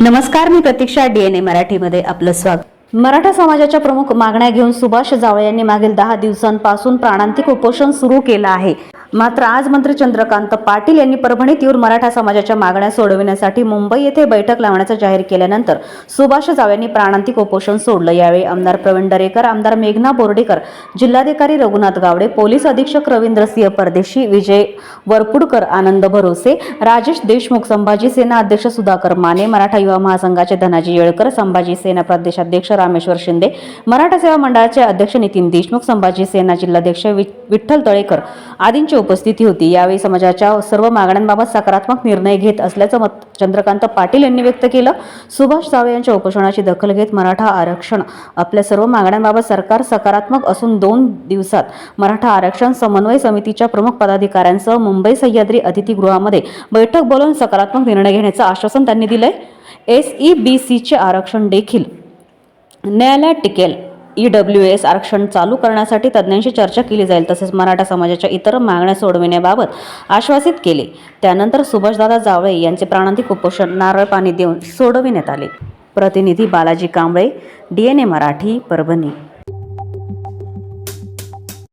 नमस्कार मी प्रतीक्षा डीएनए मराठीमध्ये आपलं स्वागत. मराठा समाजाच्या प्रमुख मागण्या घेऊन सुभाष जावळे यांनी मागील दहा दिवसांपासून प्राणांतिक उपोषण सुरू केलं आहे. मात्र आज मंत्री चंद्रकांत पाटील यांनी परभणीत येऊन मराठा समाजाच्या मागण्या सोडविण्यासाठी मुंबई येथे बैठक लावण्याचं जाहीर केल्यानंतर सुभाष जावयांनी प्राणांतिक उपोषण सोडलं. यावेळी आमदार प्रवीण दरेकर आमदार मेघना बोर्डीकर जिल्हाधिकारी रघुनाथ गावडे पोलीस अधीक्षक रवींद्र सिंह परदेशी विजय वरपुडकर आनंद भरोसे राजेश देशमुख संभाजी सेना अध्यक्ष सुधाकर माने मराठा युवा महासंघाचे धनाजी येळकर संभाजी सेना प्रदेशाध्यक्ष रामेश्वर शिंदे मराठा सेवा मंडळाचे अध्यक्ष नितीन देशमुख संभाजी सेना जिल्हाध्यक्ष वि- विठ्ठल तळेकर आदींचे उपस्थिती होती. यावेळी समाजाच्या सर्व मागण्यांबाबत सकारात्मक निर्णय घेत असल्याचं मत चंद्रकांत पाटील यांनी व्यक्त केलं. सुभाष सावे यांच्या उपोषणाची दखल घेत मराठा आरक्षण आपल्या सर्व मागण्यांबाबत सरकार सकारात्मक असून दोन दिवसात मराठा आरक्षण समन्वय समितीच्या प्रमुख पदाधिकाऱ्यांसह मुंबई सह्याद्री अतिथीगृहामध्ये बैठक बोलावून सकारात्मक निर्णय घेण्याचं आश्वासन त्यांनी दिलंय. एस ई बी सीचे आरक्षण देखील न्यायालयात टिकेल. ई डब्ल्यू एस आरक्षण चालू करण्यासाठी तज्ज्ञांशी चर्चा केली जाईल तसेच मराठा समाजाच्या इतर मागण्या सोडविण्याबाबत आश्वासित केले. त्यानंतर सुभाषदादा जावळे यांचे प्राणांतिक उपोषण नारळ पाणी देऊन सोडविण्यात आले. प्रतिनिधी Balaji Kamble D N A Marathi Parbhani.